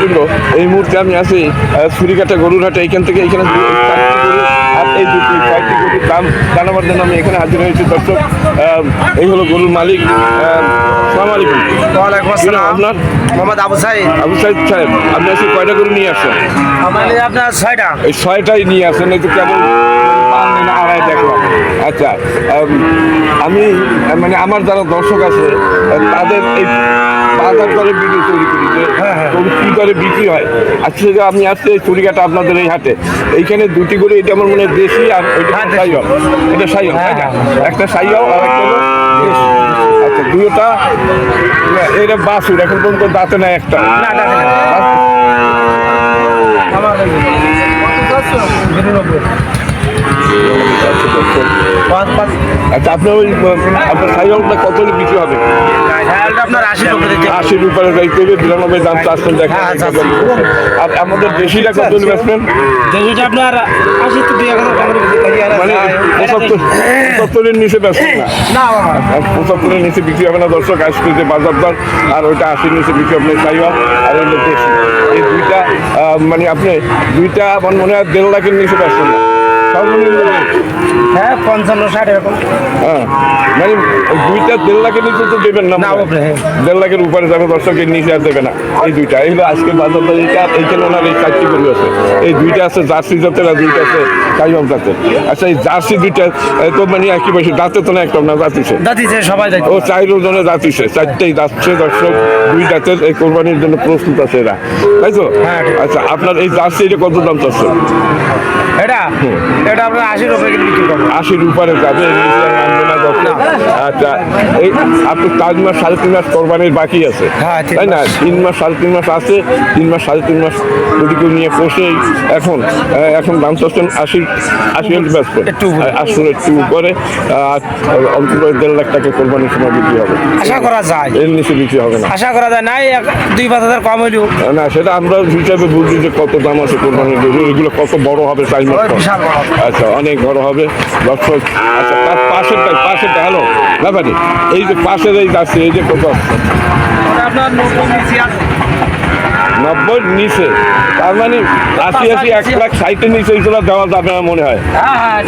দর্শকবৃন্দ এই মুহূর্তে আমি আছি ছুরিকাটা গরুর হাটে এইখান থেকে আর এই দুটি গরুর দাম জানাবার জন্য আমি এখানে হাজির হয়েছি। দর্শক এই হলো গরুর মালিক সালাম আলাইকুম। ওয়ালাইকুম আসসালাম। আপনার? মোহাম্মদ আবু সাইদ। আবু সাইদ সাহেব আপনি আজকে কয়টা গরু নিয়ে আসছেন? আমার আপনার ছয়টা। এই ছয়টাই নিয়ে আসেন এই তো কেবল আড়াই দেখলাম আচ্ছা আমি মানে আমার যারা দর্শক আছে তাদের এই বাজার দরে ভিডিও তৈরি করি যে কী দরে বিক্রি হয়? আজকে যে আমি আসছি এই চুরিকাটা আপনাদের এই হাটে। এইখানে দুটি করে এটা আমার মনে হয় দেশি আর ওইটা হ্যাঁ, সাইয়াল এটা সাইয়াল একটা সাইয়াল আর একটা আচ্ছা দুটোটা এটা বাসুর এখন পর্যন্ত দাঁতে একটা। না না আমার পাঁচ পাঁচ আচ্ছা আপনার ওই আপনার কত বিক্রি হবে? আশির উপরে বিরানব্বই দাম আর আমাদের দেশিটা কত বেচবেন? যেটা আপনার আশি তো দুই মানে পঁচাত্তর পঁচাত্তরের নিচে বেচবেন না? পঁচাত্তরের নিচে বিক্রি হবে না দর্শক আজকে যে বাজার দর আর ওইটা আশির নিচে বিক্রি হবে আর দেশি। এই দুইটা মানে আপনি দুইটা আমার মনে হয় দেড় লাখের নিচে বেচবেন না। সর্বনিম্ন হ্যাঁ পঞ্চান্ন ষাট এরকম। হ্যাঁ। মানে দুইটা দেড় লাখের নিচে তো দেবেন না না, হয়। দেড় লাখের উপরে যাবে দর্শকের নিচে আর দেবে না। এই দুইটা এই হলো আজকে বাজার এইটা এইখানে ওনার এই চারটি গরু আছে। এই দুইটা আছে জার্সি জাতের আর দুইটা আছে কাইম জাতের। আচ্ছা এই জার্সি দুইটা তো মানে একই বয়সে দাঁতে তো না একটা না দাঁতিছে দাদিছে সবাই ও চার ওজনে দাঁতিছে চারটেই দর্শক দুই দাঁতের এই কোরবানির জন্য প্রস্তুত আছে এরা। তাই তো? হ্যাঁ, আচ্ছা আপনার এই জার্সি এটা কত দাম চাচ্ছে এটা এটা আপনার আশি টাকা কেজি বিক্রি করব। আশির উপরে যাবে। আচ্ছা এই আপনি চার মাস সাড়ে তিন মাস কোরবানির বাকি আছে। হ্যাঁ, তাই না? তিন মাস সাড়ে তিন মাস আছে তিন মাস সাড়ে তিন মাস যদি কেউ নিয়ে বসে এখন এখন দাম চাচ্ছেন আশি আশি হলে ব্যস্ত উপরে। আশি একটু উপরে আর অন্তত দেড় লাখ টাকা কোরবানির সময় বিক্রি হবে। আশা করা যায়। এর নিচে বিক্রি হবে না। আশা করা যায়। নাই দুই পাঁচ হাজার কম হইলেও। না সেটা আমরা হিসাবে বুঝি যে কত দাম আছে কোরবানির এগুলো কত বড় হবে চার আচ্ছা অনেক বড় হবে। দর্শক আচ্ছা তার পাশেরটা পাশেরটা হ্যালো ব্যাপারি এই যে পাশের এই যাচ্ছে এই যে কত নব্বই নিচে তার মানে আশি আশি এক লাখ ষাটের নিচে এইগুলো দেওয়া যাবে না মনে হয়। হ্যাঁ হ্যাঁ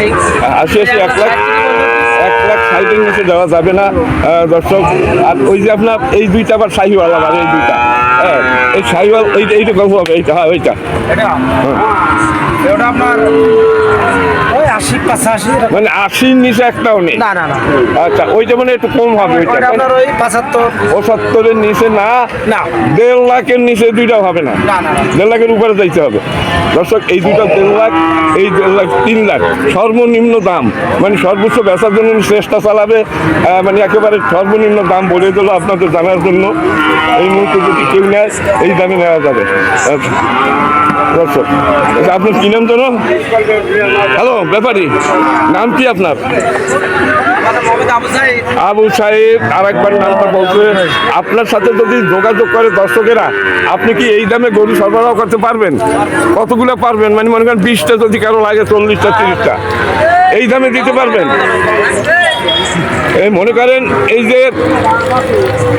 আশি আশি এক লাখ এক লাখ ষাটের নিচে দেওয়া যাবে না দর্শক। আর ওই যে আপনার এই দুইটা আবার শাহিওয়াল আমার এই দুইটা। হ্যাঁ এই শাহিওয়াল এই এইটা কত হবে এইটা হ্যাঁ ওইটা এটা আপনার ওই আশি পাঁচাশি। মানে আশির নিচে একটাও নেই না না না আচ্ছা ওইটা মানে একটু কম হবে ওইটা আপনার ওই পাঁচাত্তর পঁচাত্তরের নিচে না না। দেড় লাখের নিচে দুইটাও হবে না। দেড় লাখের উপরে যাইতে হবে দর্শক এই দুটো দেড় লাখ এই দেড় লাখ তিন লাখ সর্বনিম্ন দাম মানে সর্বোচ্চ বেচার জন্য চেষ্টা চালাবে মানে একেবারে সর্বনিম্ন দাম বলে দিল আপনাদের জানার জন্য এই মুহূর্তে যদি কেউ নেয় এই দামে নেওয়া যাবে আচ্ছা। দর্শক আপনার কি নাম জানো হ্যালো ব্যাপারী, নাম কি আপনার? আবু সাহেব আর একবার নামটা বলছে। আপনার সাথে যদি যোগাযোগ করে দর্শকেরা, আপনি কি এই দামে গরু সরবরাহ করতে পারবেন? কতগুলো পারবেন? মানে মনে করেন বিশটা যদি কারও লাগে, চল্লিশটা, তিরিশটা। এই দামে দিতে পারবেন? এই মনে করেন এই যে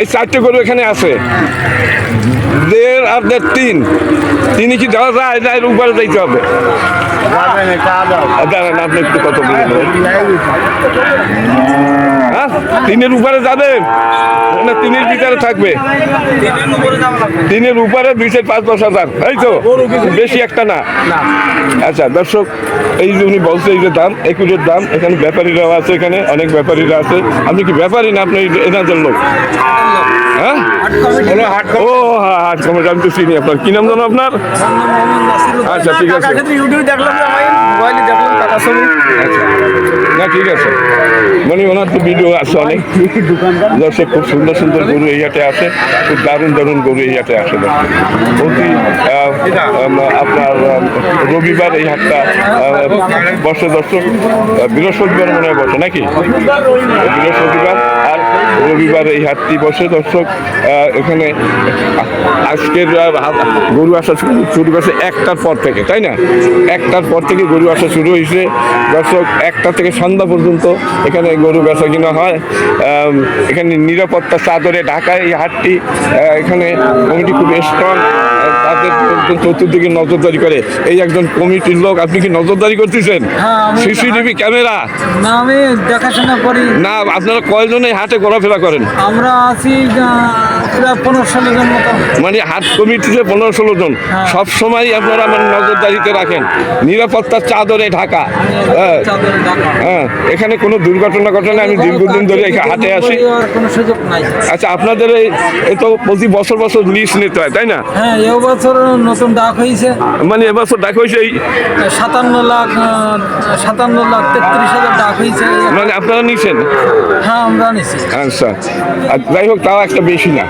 এই চারটে গরু এখানে আছে। দেড় আর দেড় তিন। তিনি কি দেওয়া যায় না, এর উপরে যাইতে হবে। দাঁড়ান আপনি একটু কত বলে হ্যাঁ? তিনের উপরে যাবে। না তিনের ভিতরে থাকবে। তিনের উপরে দুইশো পাঁচ দশ হাজার। এই তো বেশি একটা না। আচ্ছা দর্শক এই যে উনি বলছে এই যে দাম একুরের দাম এখানে ব্যাপারীরাও আছে এখানে অনেক ব্যাপারীরা আছে। আপনি কি ব্যাপারী না আপনি এনাদের লোক? হ্যাঁ? ও হ্যাঁ হাট কমিটি আমি তো চিনি আপনার। কি নাম জানো আপনার? আচ্ছা ঠিক আছে। ছবি না ঠিক আছে। মানে ওনার তো ভিডিও আছে অনেক। দর্শক খুব সুন্দর সুন্দর গরু এই হাটে আসে খুব দারুণ দারুণ গরু এই হাটে আসে প্রতি আপনার রবিবার এই হাটটা বসে দর্শক বৃহস্পতিবার মনে হয় বসে, নাকি? বৃহস্পতিবার আর রবিবার এই হাটটি বসে। দর্শক এখানে আজকের গরু আসা শুরু করছে একটার পর থেকে তাই না? একটার পর থেকে গরু আসা শুরু হয়েছে। দর্শক একটা থেকে সন্ধ্যা পর্যন্ত এখানে গরু বেচা কিনা হয় এখানে নিরাপত্তা চাদরে ঢাকায় এই হাটটি এখানে কমিটি খুব স্ট্রং তাদের চতুর্দিকে নজরদারি করে। এই একজন কমিটির লোক আপনি কি নজরদারি করতেছেন? হ্যাঁ, সিসিটিভি ক্যামেরা? না আমি দেখাশোনা করি। না আপনারা কয়জন হাটে ঘোরাফেরা করেন? আমরা আছি পনেরো ষোলো জন মানে হাট কমিটিতে পনেরো ষোলো জন। হ্যাঁ। সব সময় আপনারা মানে নজরদারিতে রাখেন। নিরাপত্তার চাদরে ঢাকা। হ্যাঁ। হ্যাঁ। এখানে কোনো দুর্ঘটনা ঘটনা আমি দীর্ঘদিন ধরে এখানে হাটে আসি। আচ্ছা আপনাদের এই তো প্রতি বছর বছর লিস্ট নিতে হয় তাই না? হ্যাঁ এ বছর নতুন ডাক হয়েছে মানে এবছর ডাক হয়েছে এই সাতান্ন লাখ সাতান্ন লাখ তেত্রিশ হাজার ডাক হয়েছে মানে আপনারা নিছেন? হ্যাঁ আমরা নিছি। আচ্ছা। আর যাই হোক তাও একটা বেশি না।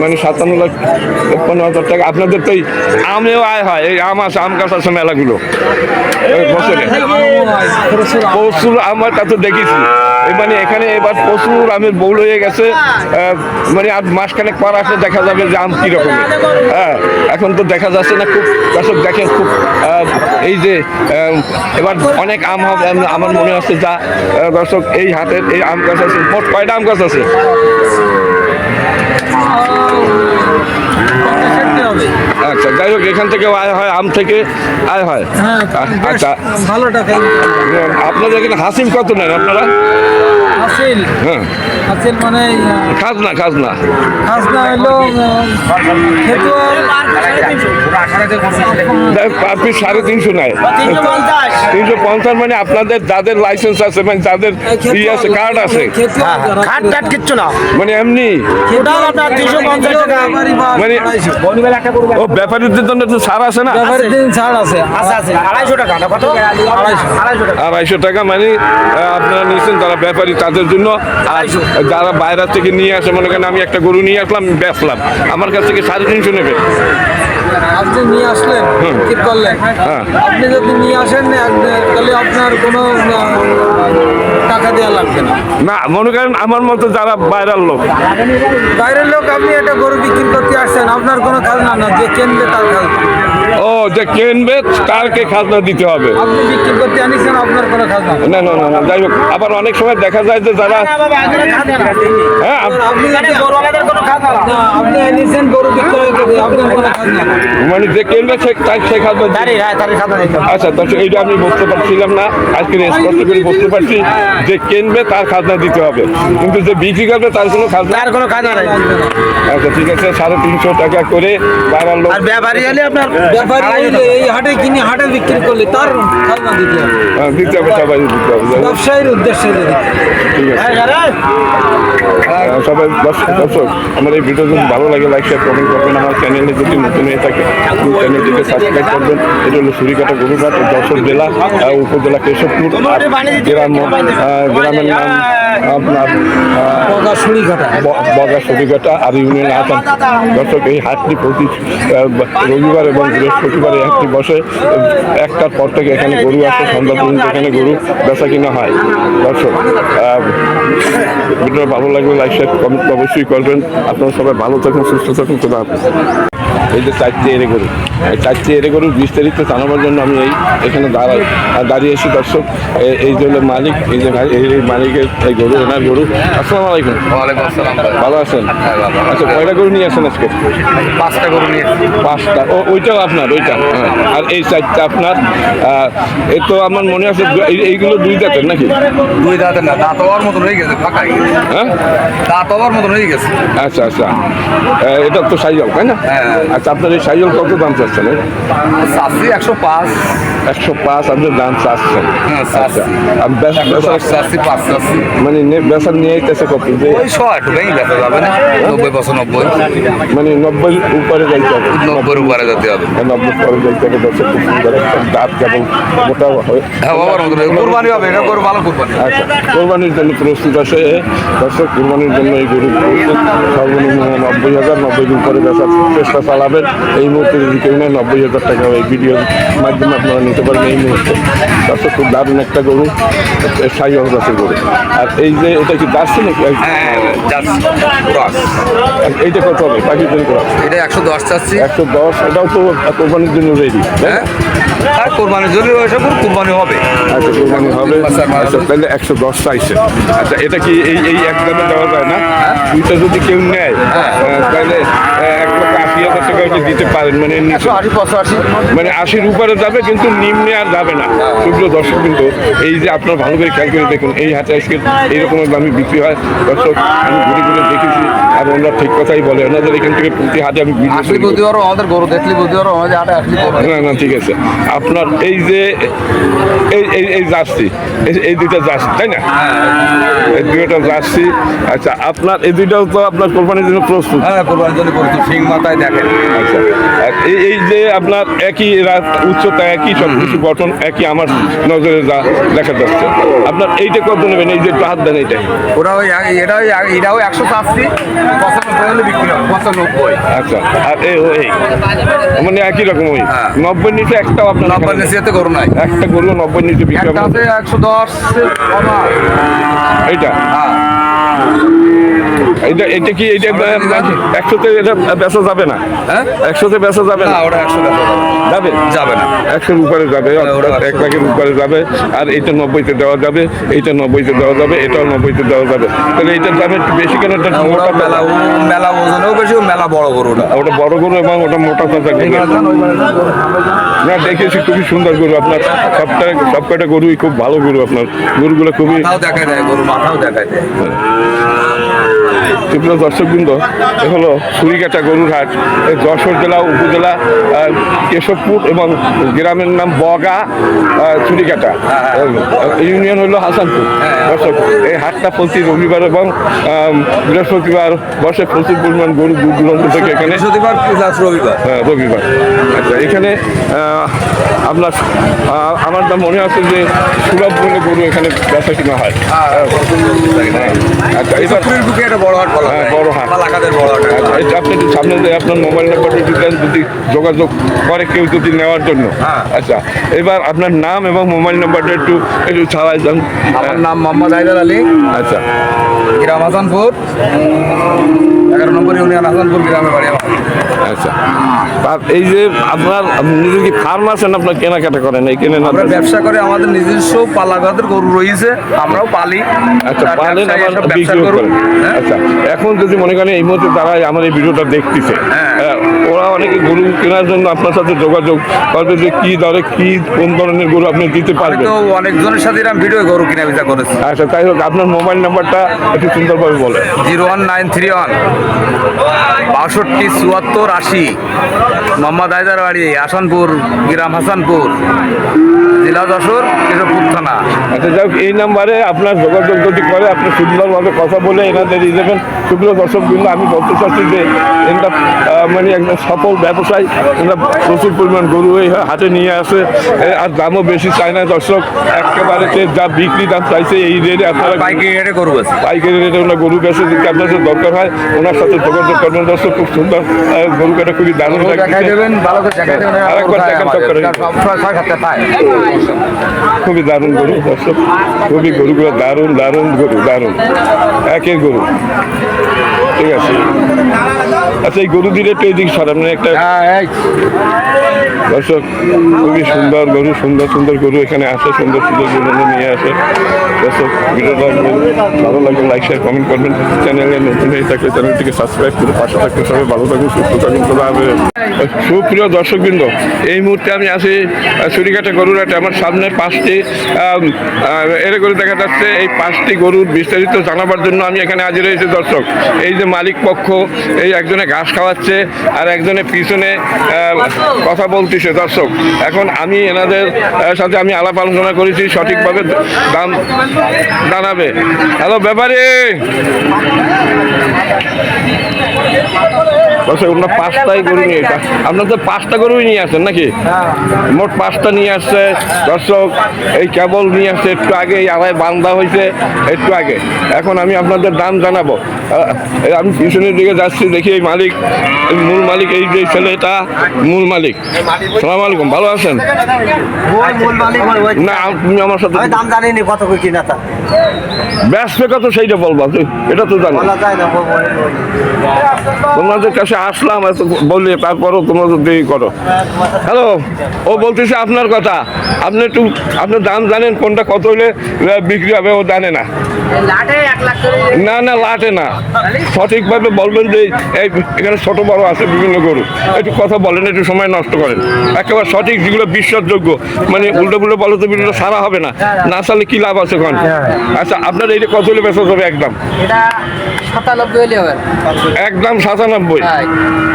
মানে সাতান্ন লাখ তেপ্পান্ন হাজার টাকা। আপনাদের তো এই আমেও আয় হয় এই আম আছে আম গাছ আছে মেলাগুলো। বছরে প্রচুর আমার তা কাছে দেখেছি। মানে এখানে এবার প্রচুর আমের বউল হয়ে গেছে। মানে আর মাসখানেক পর আসলে দেখা যাবে যে আম কীরকমের হ্যাঁ এখন তো দেখা যাচ্ছে না খুব, দর্শক দেখেন খুব এই যে এবার অনেক আম হবে আমার মনে হচ্ছে যা দর্শক এই হাতের এই আম গাছ আছে, মোট কয়টা আম গাছ আছে? হবে। আচ্ছা যাই হোক এখান থেকে আয় হয় আম থেকে আয় হয়। হ্যাঁ আচ্ছা। ভালো টাকা। আপনাদের এখানে হাসিম কত নেন আপনারা? হাসিল? হ্যাঁ। হাসিল মানে খাজনা খাজনা। খাজনা হলো দেখ, আপনি সাড়ে তিনশো নেয় তিনশো পঞ্চাশ। মানে আপনাদের যাদের লাইসেন্স আছে মানে যাদের ই আছে কার্ড আছে। টাট কিচ্ছু না। মানে এমনি। মানে ও ব্যাপারীদের জন্য তো ছাড় আছে না? আড়াইশো টাকা মানে আপনারা নিয়েছেন যারা ব্যাপারী তাদের জন্য। যারা বাইরে থেকে নিয়ে আসে মনে করেন আমি একটা গরু নিয়ে আসলাম বেচলাম। আমার কাছ থেকে সাড়ে তিনশো নেবে। আপনি নিয়ে আসলেন ঠিক করলেন। হ্যাঁ। আপনি যদি নিয়ে আসেন তাহলে আপনার কোনো টাকা দেওয়া লাগবে না। না মনে করেন আমার মতো যারা বাইরের লোক। বাইরের লোক আপনি একটা গরু বিক্রি করতে আসছেন আপনার কোনো খাজনা না যে কেনবে তার খাজনা ও যে কিনবে তারকে খাজনা দিতে হবে। না না না না যাই হোক আবার অনেক সময় দেখা যায় যে যারা হ্যাঁ। মানে যে কিনবে সে তার সে খাজনা হ্যাঁ। আচ্ছা দর্শক এইটা আমি বুঝতে পারছিলাম না। আজকে স্পষ্ট করে বুঝতে পারছি। যে কিনবে তার খাজনা দিতে হবে। কিন্তু যে বিক্রি করবে তার কোনো খাজনা তার কোনো খাজনা নাই। আচ্ছা ঠিক আছে সাড়ে তিনশো টাকা করে লোক আর ব্যাপারী হলে আপনার ব্যাপারী হইলে এই হাটে কিনে হাটে বিক্রি করলে তার খাজনা দিতে হবে। হ্যাঁ, দিতে হবে সবাই দিতে হবে ব্যবসায়ীর উদ্দেশ্যে দিতে আছে। আহ, সবাই দর্শক দর্শক আমার এই ভিডিও যদি ভালো লাগে লাইক শেয়ার কমেন্ট করবেন। আমার চ্যানেলে যদি নতুন হয়ে থাকে আপনি চ্যানেলটিকে সাবস্ক্রাইব করবেন। এটা হলো সুরিকাটা গরুঘাট যশোর জেলা উপজেলা কেশবপুর গ্রাম গ্রামের নাম আপনার বগা সরিঘাটা। আর ইউনিয়ন আসাম। দর্শক এই হাটটি প্রতি রবিবার এবং বৃহস্পতিবার একটি বসে, একটার পর থেকে এখানে গরু আসে সন্ধ্যা পর্যন্ত এখানে গরু বেচা কিনা হয় দর্শক ভিডিও ভালো লাগলে লাইক শেয়ার কমেন্ট অবশ্যই করবেন আপনারা সবাই ভালো থাকুন, সুস্থ থাকুন, খোদা। এই যে চারটি এরে গরু। এই চারটি এরে গরুর বিস্তারিত জানাবার জন্য আমি এই এখানে দাঁড়াই আর দাঁড়িয়েছি দর্শক। এ- এই যে হলো মালিক এই যে ভাই- এই মালিকের এই গরু ওনার গরু। আসসালাম আলাইকুম। ভালো আছেন? হ্যাঁ, আচ্ছা কয়টা গরু নিয়ে আসেন আজকে? পাঁচটা গরু নিয়ে পাঁচটা। ও ওইটাও আপনার ওইটা। হ্যাঁ। আর এই চারটা আপনার এই তো আমার মনে আছে এই- এইগুলো দুই জাতের নাকি? দুই দাঁতের না দাঁত হওয়ার মতন হয়ে গেছে ফাঁকা হ্যাঁ? দাঁত হওয়ার মতন হয়ে গেছে। আচ্ছা আচ্ছা। এটা তো সাইজল তাই না? হ্যাঁ। আচ্ছা আপনার এই সাইজল কত দাম চাচ্ছেন? চাষি একশো পাঁচ। একশো পাঁচ আপনার দাম চাচ্ছেন। হ্যাঁ, আচ্ছা চাচ্ছি। দশ মানে বেচার নিয়ে আইতেছে কত? যে নব্বই বছর নব্বই মানে নব্বই উপরে যাইতে হবে। নব্বইয়ের উপরে যেতে হবে। নব্বই পরে যাইতে হবে। খুব সুন্দর দাঁত কেবল মোটা হয়। হ্যাঁ মতন। কোরবানি হবে এটা গরু ভালো কোরবানি। আচ্ছা কোরবানির জন্য প্রস্তুত আছে দর্শক কোরবানির জন্য এই গরু প্রস্তুত সর্বনিম্ন নব্বই হাজার নব্বই দিন পরে বেচার চেষ্টা চালাবেন এই মুহূর্তে যদি কেউ নেয় নব্বই হাজার টাকা এই ভিডিওর মাধ্যমে আপনারা নিতে পারেন এই মুহূর্তে। দর্শক খুব দারুণ একটা গরু সাই গাছের গরু। আর এই যে এটা কি দাঁড়ছে নাকি? হ্যাঁ জাস্ট এইটা কত হবে? পাখির জন্য এটা একশো দশ চাচ্ছি। একশো দশ এটাও তো কোরবানির জন্য রেডি হ্যাঁ আর কোরবানির জন্য গরু কোরবানি হবে। আচ্ছা কোরবানি হবে। আচ্ছা, তাহলে একশো দশ চাইছে। আচ্ছা এটা কি এই এই এক দামে দেওয়া যায় না? দুইটা যদি কেউ নেয় তাহলে এক টাকা হয়তো দিতে পারেন মানে আশি পঁচাশি। মানে আশির উপরে যাবে কিন্তু নিম্নে আর যাবে না। শুক্র দর্শক কিন্তু এই যে আপনার ভালো করে খেয়াল করে দেখুন এই হাতে আজকে এইরকম দামে বিক্রি হয়। দর্শক আমি ঘুরে ঘুরে দেখেছি আর ওনারা ঠিক কথাই বলে ওনাদের এখান থেকে প্রতি হাতে আমি ভিডিও আসলি। বুদ্ধি পারো আমাদের গরু দেখলি বুদ্ধি পারো আমাদের হাটে আসলি না না ঠিক আছে। আপনার এই যে এই এই এই জার্সি এই- এই দুইটা জার্সি তাই না? এই দুইটা জার্সি আচ্ছা আপনার এই দুইটাও তো আপনার কোরবানির জন্য প্রস্তুত। হ্যাঁ কোরবানির জন্য প্রস্তুত। সিং মাথায় দেখেন। আচ্ছা। এই যে আপনার একই রাত উচ্চতা একই সব কিছু গঠন একই আমার নজরে যা দেখা যাচ্ছে। আপনার এইটা কত নেবেন? এই যে একটু হাত দেন এইটাই ওরা ওই এটা ওই এটাও একশো চাচ্ছি পঁচানব্বই হলে বিক্রি হবে পঁচানব্বই। আচ্ছা আর এই ও এই। মানে একই রকম ওই। হ্যাঁ। নব্বই নিচে একটাও আপনার নব্বই। নিচে গরু নাই। একটা গরু নব্বই নিচে বিক্রি একটা হবে। একশো দশ এইটা? হ্যাঁ। এটা এটা কি এইটা একশোতে এটা বেচা যাবে না? হ্যাঁ? একশোতে বেচা যাবে না? ওটা একশো যাবে যাবে? না। একশোর উপরে যাবে এক লাখের উপরে যাবে আর এইটা নব্বইতে দেওয়া যাবে এইটা নব্বইতে দেওয়া যাবে এটাও নব্বইতে দেওয়া যাবে। তাহলে এইটার দাম একটু বেশি কেন? এটা মোটা মেলা মেলা ওজনেও বেশি মেলা বড় গরু ওটা বড় গরু এবং ওটা মোটা কথা না দেখেছি খুবই সুন্দর গরু আপনার। সবটা সবকটা গরুই খুব ভালো গরু আপনার। গরুগুলো খুবই দেখায় দেয় গরু মাথাও দেখায় দেয়। তীব্র দর্শকবৃন্দ এ হলো সুরিকাটা গরুর হাট এই যশোর জেলা উপজেলা কেশবপুর এবং গ্রামের নাম বগা আহ, চুরিকাটা ইউনিয়ন হলো হাসানপুর। দর্শক এই হাটটা প্রতি রবিবার এবং বৃহস্পতিবার বসে প্রচুর পরিমাণ গরু দূর দূরান্ত থেকে এখানে বৃহস্পতিবার রবিবার। হ্যাঁ, রবিবার। আচ্ছা এখানে আপনার আমার তো মনে আছে যে সুলভ মূল্যে গরু এখানে বেচা কিনা হয়। আচ্ছা এবার একটা বড় হাট বলা হ্যাঁ, বড় হাট। লাখাদের বড় হাট। আচ্ছা, আপনি একটু সামনে আপনার মোবাইল নাম্বারটা যদি যোগাযোগ করে কেউ যদি নেওয়ার জন্য। হ্যাঁ। আচ্ছা এবার আপনার নাম এবং মোবাইল নাম্বারটা একটু একটু ছাড়াই যান আমার নাম মোহাম্মদ হায়দার আলী। আচ্ছা। গ্রাম হাসানপুর এগারো নম্বর ইউনিয়ন হাসানপুর গ্রামে বাড়ি আমার। আচ্ছা এই যে আপনার নিজের কি ফার্ম আছেন আপনার কেনাকাটা করেন এই কেনেন আমরা ব্যবসা করে আমাদের নিজস্ব গরু রয়েছে আমরাও পালি আচ্ছা পালেন আবার করুন। হ্যাঁ। আচ্ছা এখন যদি মনে করেন এই মুহূর্তে তারা আমার এই ভিডিওটা দেখতেছে হ্যাঁ। অনেকে গরু কেনার জন্য আপনার সাথে যোগাযোগ করবে যে কি দরে কি কোন ধরনের গরু আপনি দিতে পারবেন তো অনেকজনের সাথে আমি ভিডিও গরু কিনা বিচা করেছি। আচ্ছা তাই হোক আপনার মোবাইল নাম্বারটা একটু সুন্দরভাবে বলে zero one nine three one বাষট্টি চুয়াত্তর আশি মোহাম্মদ হায়দার বাড়ি আসানপুর গ্রাম হাসানপুর জেলা যশোর কেশবপুর থানা। আচ্ছা যাই হোক, এই নাম্বারে আপনার যোগাযোগ যদি করে আপনি সুন্দরভাবে কথা বলে এনাদের দিয়ে দেবেন। শুক্র দর্শক কিন্তু আমি বলতে চাচ্ছি যে এটা মানে একদম সফল ব্যবসায় এরা প্রচুর পরিমাণ গরু এই হাটে নিয়ে আসে। আর দামও বেশি চায় না দর্শক। একেবারে যা বিক্রি দাম চাইছে এই রেটে আপনারা গরু পাইকারি রেটে ওনার গরু বেছে যদি আপনাদের দরকার হয় ওনার সাথে যোগাযোগ করবেন দর্শক। খুব সুন্দর গরু কাটা খুবই দারুণ আরেকবার দেখান খুবই দারুণ গরু দর্শক। খুবই গরুগুলো দারুণ দারুণ গরু দারুণ। একের গরু। ঠিক আছে। আচ্ছা এই গরু দিলে একটু এদিকে সরান একটা হ্যাঁ দর্শক, খুবই সুন্দর গরু, সুন্দর সুন্দর গরু এখানে আসে সুন্দর সুন্দর গরু নিয়ে আসে। দর্শক ভিডিওটা ভালো লাগলে লাইক শেয়ার কমেন্ট করবেন। চ্যানেলে নতুন হয়ে থাকলে চ্যানেলটিকে সাবস্ক্রাইব করে পাশে থাকতে সবাই ভালো থাকুন, সুস্থ থাকুন হবে সুপ্রিয় দর্শকবৃন্দ, এই মুহূর্তে আমি আছি গরুর হাটে আমার সামনে পাঁচটি এর করে দেখা যাচ্ছে, এই পাঁচটি গরুর বিস্তারিত জানাবার জন্য আমি এখানে হাজির হয়েছি, দর্শক। এই যে মালিক পক্ষ, এই একজনে ঘাস খাওয়াচ্ছে, আর একজনে পিছনে কথা কথা বলতেছে দর্শক। এখন আমি এনাদের সাথে আমি আলাপ আলোচনা করেছি, সঠিকভাবে দাম জানাবে হ্যালো, ব্যাপারে! দর্শক আপনার পাঁচটাই গরু নিয়ে আপনার তো পাঁচটা গরুই নিয়ে আসেন নাকি? মোট পাঁচটা নিয়ে আসছে। দর্শক এই কেবল নিয়ে আসছে একটু আগে এই আড়াই বান্ধা হয়েছে একটু আগে। এখন আমি আপনাদের দাম জানাব। আমি পিছনের দিকে যাচ্ছি দেখি এই মালিক মূল মালিক এই যে ছেলেটা মূল মালিক। সালাম আলাইকুম ভালো আছেন? না তুমি আমার সাথে দাম জানি কত কিনা তা। ব্যস্ত কত সেইটা বলবা। তুই এটা তো জানো। তোমাদের কাছে আসলাম এত বলি তারপরও তোমরা তো দেরি করো। হ্যালো ও বলতেছে আপনার কথা। আপনি একটু আপনার দাম জানেন কোনটা কত হলে বিক্রি হবে ও জানে না। না না লাটে না। সঠিকভাবে বলবেন যে এই এখানে ছোট বড় আছে বিভিন্ন গরু। একটু কথা বলেন একটু সময় নষ্ট করেন। একেবারে সঠিক যেগুলো বিশ্বাসযোগ্য। মানে উল্টো পুল্টো বলো তো ভিডিওটা সারা হবে না। না সালে কি লাভ আছে ওখানে আচ্ছা আপনার এইটা কত হলে বেচা যাবে একদম? এটা একদম সাতানব্বই। হ্যাঁ।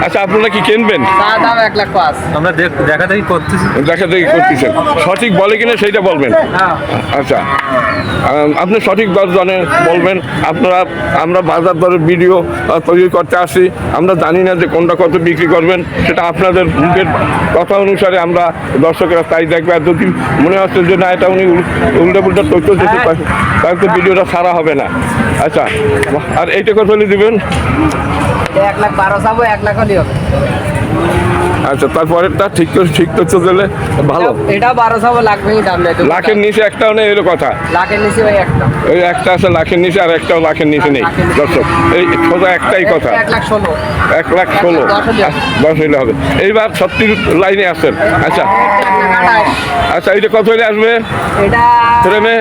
আচ্ছা আপনারা কি কিনবেন? দাম আমরা দেখ- দেখা দেখি করতেছি। দেখা দেখি করতেছেন। সঠিক বলে কিনা সেইটা বলবেন? আচ্ছা। আপনি সঠিক দর জানেন বলবেন। আপনারা আমরা বাজার দরের ভিডিও তৈরি করতে আসি। আমরা জানি না যে কোনটা কত বিক্রি করবেন। সেটা আপনাদের মুখের কথা অনুসারে আমরা দর্শকেরা তাই দেখবে। আর যদি মনে হচ্ছে যে না এটা উনি উল- উল্টো পুল্টো তথ্য দিতে পারে তাহলে তো ভিডিওটা সারা হবে না। আচ্ছা আর এইটা হলে দিবেন? এক লাখ বারো চাবো এক লাখ হলেই হবে। আচ্ছা তারপরেরটা ঠিক করে ঠিক দিলে ভালো। এটা বারো চাবো লাগবেই দাম নেই লাখের নিচে একটাও নেই এর কথা। লাখের নিচে ভাই একটা। ওই একটা আছে লাখের নিচে আর একটাও লাখের নিচে নেই। দর্শক এই সোজা একটাই কথা। এক লাখ ষোলো। এক লাখ ষোলো। দশ হইলে হবে। এইবার সত্যি লাইনে আসছেন আচ্ছা। আচ্ছা এটা কত হলে আসবে? এটা প্রেমে?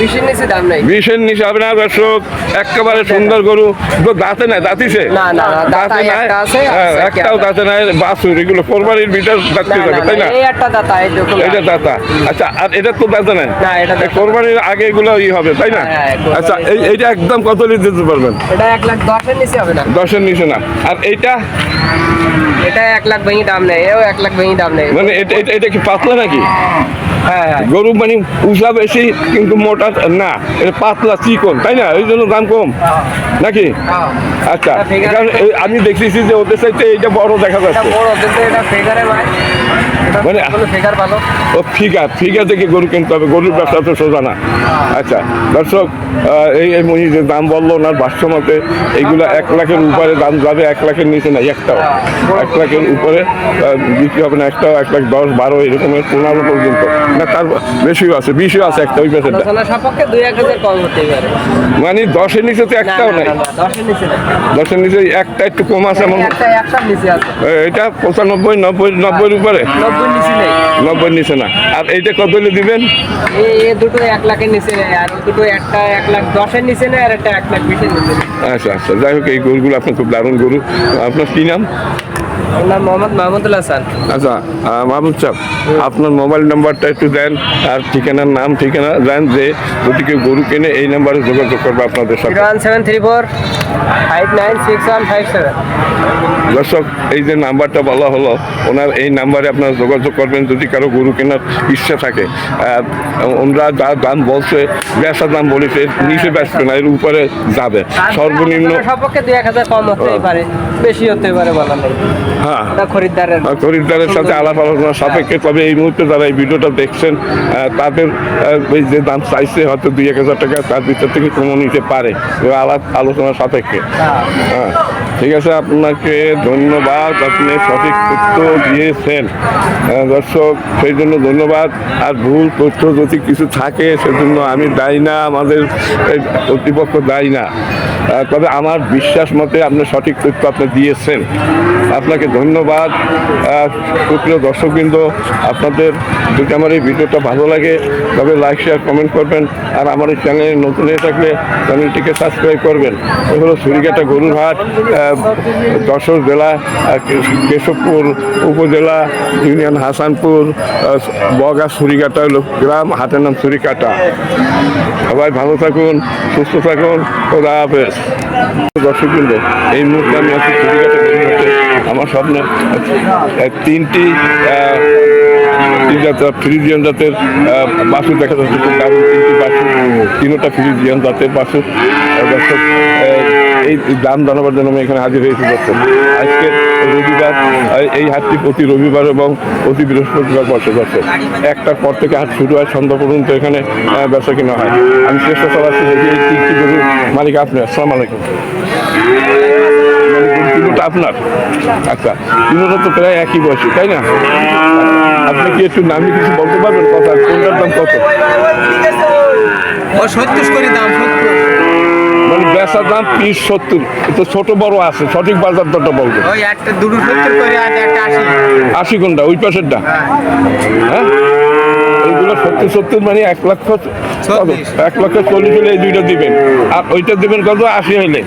বিশের নিচে দাম নেই। বিশের নিচে হবে না দর্শক। একেবারে সুন্দর গরু। তো দাঁতে নাই দাঁতিছে? না, না, না, দাঁতে হ্যাঁ, একটাও দাঁতে নাই বাছুর এগুলো কোরবানির ভিতর দাঁততে যাবে তাই না, এটা দাতা এটা দাতা। আচ্ছা আর এটা তো দাতা নাই? না, এটা দাতা কোরবানির আগে এগুলো ই হবে তাই না? হ্যাঁ, আচ্ছা এই এইটা একদম কত লিটার দিতে পারবেন? এটা 1 লাখ দশের নিচে হবে না। দশের নিচে না। আর এইটা? এটা এক লাখ ভেঙে দাম নেই এও এক লাখ ভেঙে দাম নেই। মানে এটা এটা- কি পাতলা নাকি? হ্যাঁ হ্যাঁ গরু মানে উষা বেশি কিন্তু মোটা না এটা পাতলা চিকন তাই না? এই জন্য দাম কম নাকি? হ্যাঁ। আচ্ছা কারণ আমি দেখতেছি যে ওদের সাইডে এইটা বড় দেখা যাচ্ছে। মানে- ফিগার ভালো। ও ফিগার ফিগার থেকে গরু কিনতে হবে গরুর ব্যবসা তো সোজা না। আচ্ছা দর্শক এই এই যে দাম বলল ওনার বাস্তব মতে এইগুলো এক লাখের উপরে দাম যাবে এক লাখের নিচে না একটাও। এক লাখের উপরে বিক্রি হবে না একটাও এক লাখ দশ বারো এরকমের পনেরো পর্যন্ত। না তার বেশিও আছে বিশও আছে একটা ওই পারে। মানে দশের নিচে তো একটাও নাই। না, না, দশের নিচে না একটা একটু কম আছে এমন। এটা পঁচানব্বই নব্বই নব্বইয়ের উপরে। নব্বই নিচে না। আর এইটা কত হলে দিবেন? এই দুটো এক লাখের নিচে আর দুটো একটা এক লাখ দশের নিচে নেয় আর একটা এক লাখ বিশের নিচে আচ্ছা আচ্ছা। যাই হোক এই গরুগুলো আপনার খুব দারুণ গরু। আপনার কি নাম? ওর নাম মোহাম্মদ মাহমুদুল হাসান। আচ্ছা মাহমুদ সাহেব আপনার মোবাইল নাম্বারটা একটু দেন আর ঠিকানার নাম ঠিকানা দেন যে যদি কেউ গরু কেনে এই নাম্বারে যোগাযোগ করবে আপনাদের সাথে। One seven three four five nine six one five seven. দর্শক এই যে নাম্বারটা বলা হলো ওনার এই নাম্বারে আপনারা যোগাযোগ করবেন যদি কারও গরু কেনার ইচ্ছা থাকে। ওনারা যা দাম বলছে বেচা দাম বলেছে নিচে বেচবে না এর উপরে যাবে। সর্বনিম্ন সপক্ষে দুই এক হাজার কম হতেই পারে বেশি হতে পারে বলা নেই। হ্যাঁ। খরিদ্দারের খরিদ্দারের সাথে আলাপ আলোচনা সাপেক্ষে তবে এই মুহূর্তে যারা এই ভিডিওটা দেখছেন তাদের এই যে দাম চাইছে হয়তো দুই এক হাজার টাকা তার ভিতর থেকে কমে নিতে পারে আলাপ আলোচনা সাপেক্ষে। হ্যাঁ। ঠিক আছে আপনাকে ধন্যবাদ আপনি সঠিক তথ্য দিয়েছেন। দর্শক সেই জন্য ধন্যবাদ। আর ভুল তথ্য যদি কিছু থাকে সেজন্য আমি দায়ী না আমাদের কর্তৃপক্ষ দায়ী না। তবে আমার বিশ্বাস মতে আপনি সঠিক তথ্য আপনি দিয়েছেন। আপনাকে ধন্যবাদ। সুপ্রিয় দর্শকবৃন্দ, আপনাদের যদি আমার এই ভিডিওটা ভালো লাগে, তবে লাইক শেয়ার কমেন্ট করবেন। আর আমার এই চ্যানেলে নতুন হয়ে থাকলে চ্যানেলটিকে সাবস্ক্রাইব করবেন। এ হলো সুরিঘাটা গরুর হাট যশোর জেলা কেশবপুর উপজেলা, ইউনিয়ন হাসানপুর বগা সুরিঘাটা গ্রাম, হাটের নাম সুরিকাটা সবাই ভালো থাকুন, সুস্থ থাকুন, খোদা হাফেজ। দর্শকবৃন্দ, এই মুহূর্তে আমি আছি সুরিঘাটা আমার সামনে তিনটি ফ্রিজিয়ান জাতের আহ, দেখা যাচ্ছে। খুব দারুণ তিনটি বাছুর তিনোটা ফ্রিজিয়ান জাতের আহ, দর্শক এই দাম জানাবার জন্য আমি এখানে হাজির হয়েছি দর্শক। আজকে রবিবার এই হাটটি প্রতি রবিবার এবং প্রতি বৃহস্পতিবার বসে দর্শক। একটার পর থেকে হাট শুরু হয় সন্ধ্যা পর্যন্ত এখানে বেচা কিনা হয়। আমি চেষ্টা চালাচ্ছি যদি এই তিনটি গরুর মালিক আপনি। আসসালামু আলাইকুম। আপনার? আচ্ছা তো প্রায় একই বয়সী তাই না? আপনি কি একটু নামি কিছু বলতে পারবেন? কথা কোনটার দাম কত? সত্তর করে দাম সত্তর। মানে বেচার দাম পিস সত্তর। তো ছোট বড় আছে সঠিক বাজার দরটা বলব আশি কোনটা? ওই পাশেরটা? হ্যাঁ? এইগুলো সত্তর সত্তর মানে এক লক্ষ এক লক্ষ চল্লিশ হলে এই দুইটা দিবেন। আর ওইটা দিবেন কত? আশি হলে।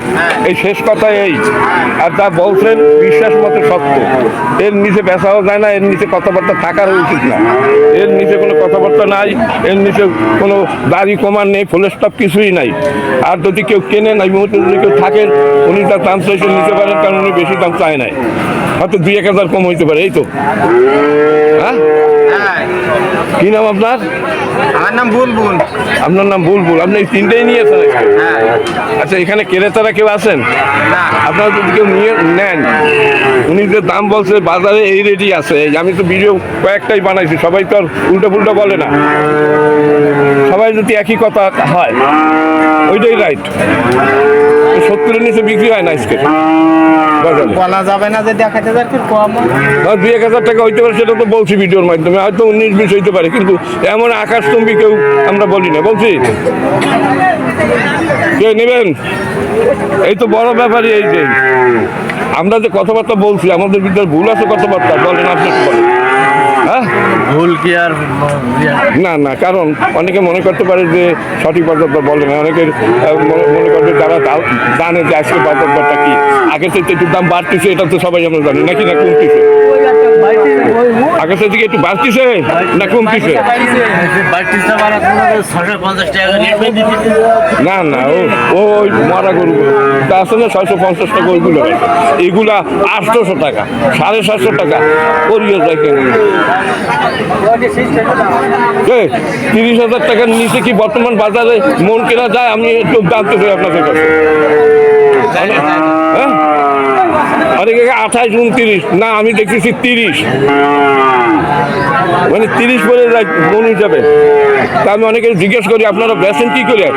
এই শেষ কথা এই। আর যা বলছেন বিশ্বাস মতো সত্য। এর নিচে বেচাও যায় না এর নিচে কথাবার্তা থাকার উচিত না। এর নিচে কোনো কথাবার্তা নাই এর নিচে কোনো দাড়ি কমার নেই ফুলের স্টপ কিছুই নাই। আর যদি কেউ কেনেন এই মুহূর্তে যদি কেউ থাকেন উনি তার দাম নিতে পারেন কারণ উনি বেশি দাম চায় নাই। হয়তো দুই এক হাজার কম হইতে পারে এই তো। হ্যাঁ? হ্যাঁ। কি নাম আপনার? আমার নাম বুলবুল। আপনার নাম বুলবুল। আপনি এই তিনটেই নিয়েছেন? হ্যাঁ। আচ্ছা এখানে ক্রেতারা কেউ আছেন? না। আপনারা যদি কেউ নিয়ে নেন উনি যে দাম বলছে বাজারে এই রেডি আছে। আমি তো ভিডিও কয়েকটাই বানাইছি সবাই তো আর উল্টো পুল্টো বলে না। সবাই যদি একই কথা হয় ওইটাই রাইট সত্তরের নিচে বিক্রি হয় না আজকে। বলা যাবে না যে দেখাতে হাজার কম দুই এক হাজার টাকা হইতে পারে সেটা তো বলছি ভিডিওর মাধ্যমে হয়তো উনিশ বিশ হইতে পারে কিন্তু এমন আকাশচম্বী কেউ আমরা বলি না। বলছি? কে নেবেন? এই তো বড় ব্যাপারই এই যে। আমরা যে কথাবার্তা বলছি আমাদের ভিতরে ভুল আছে কথাবার্তা বলেন আপনি বলেন? হ্যাঁ ভুল না না, কারণ অনেকে মনে করতে পারে যে সঠিক বাজারটা বলে না। অনেকের মনে- করতে জা- জানে যে আজকে বাজারটা কি। আগের থেকে একটু দাম বাড়তেছে, এটা তো সবাই আমরা জানি। নাকি না কমতেছে? আগের দিকে একটু বাড়তিছে না কমতিছে? না না, ও ওই মারা গরু তা না ছয়শো পঞ্চাশ টাকা ওইগুলো? এগুলা আটশোশো টাকা, সাড়ে সাতশো টাকা। যায় কেন। তিরিশ হাজার টাকার নিচে কি বর্তমান বাজারে মন কেনা যায়? আমি একটু জানতে চাই আপনাদের কাছে। হ্যাঁ? অনেকে আঠাশ উনত্রিশ। না আমি দেখেছি তিরিশ। মানে তিরিশ বলে যায় হিসাবে। তা আমি অনেকে জিজ্ঞেস করি আপনারা বেসেন কি করে?